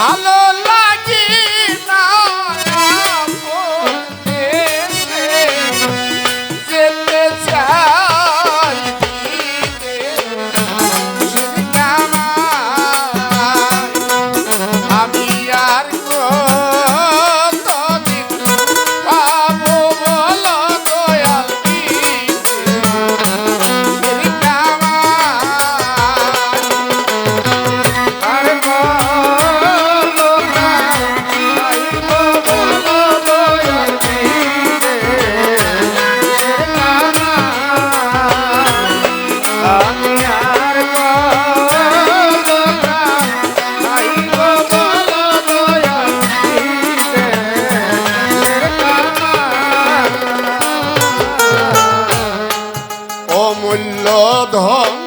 Bala. ধন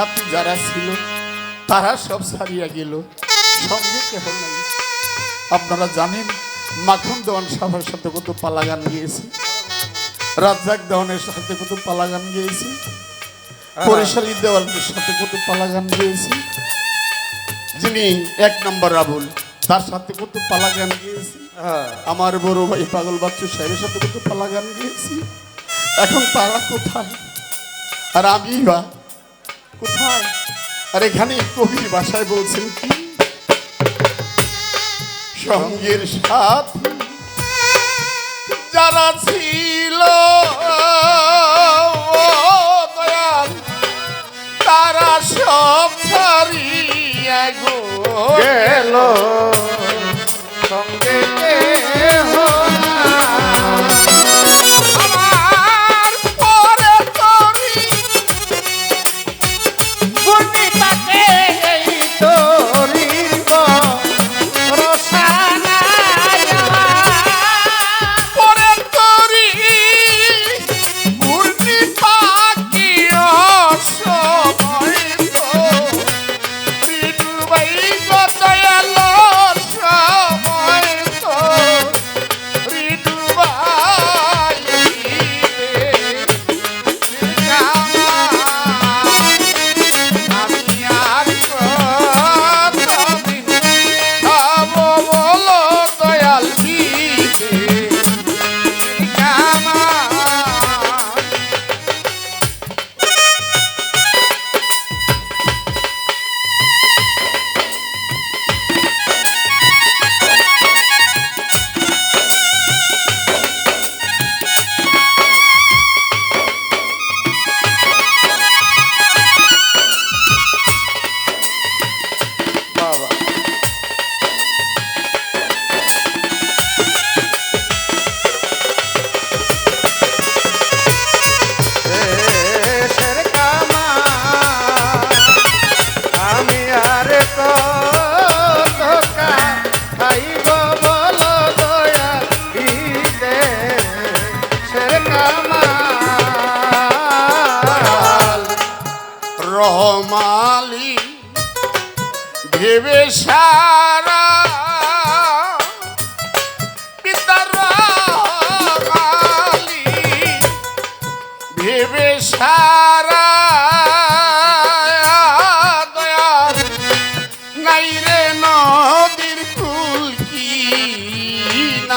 সাথী যারা ছিল তারা সব সারিয়া গেল। সঙ্গে কেহ নাই। আপনারা জানেন মাখন দেওয়ান সাহেবের সাথে কত পালা গান গিয়েছি। রাজ্জাক দেওয়ানের সাথে কত পালা গান গিয়েছি পরিশালী দেওয়ালের সাথে কত পালা গান গিয়েছি। যিনি এক নম্বর রাবুল তার সাথে কত পালা গান গিয়েছি। হ্যাঁ। আমার বড় ভাই পাগল বাচ্চু সাহেবের সাথে কত পালা গান গিয়েছি। এখন তারা কোথায়? আর আমি বা কোথায়? আর এখানে কবির ভাষায় বলছেন কি? সঙ্গের সাথী যারা ছিল তারা সব ছাড়িয়া গেল সঙ্গে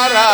তারা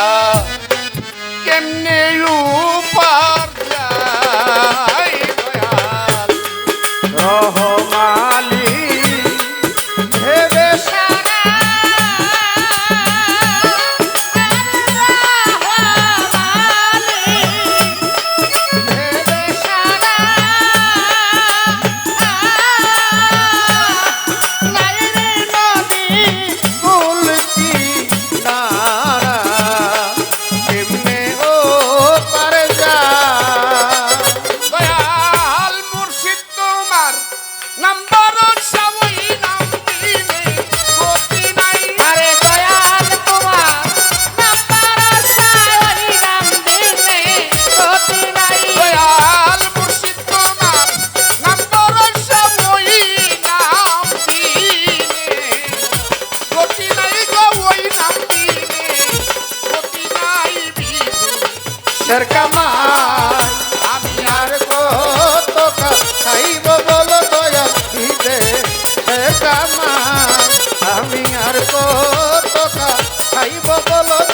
কত খাইব বল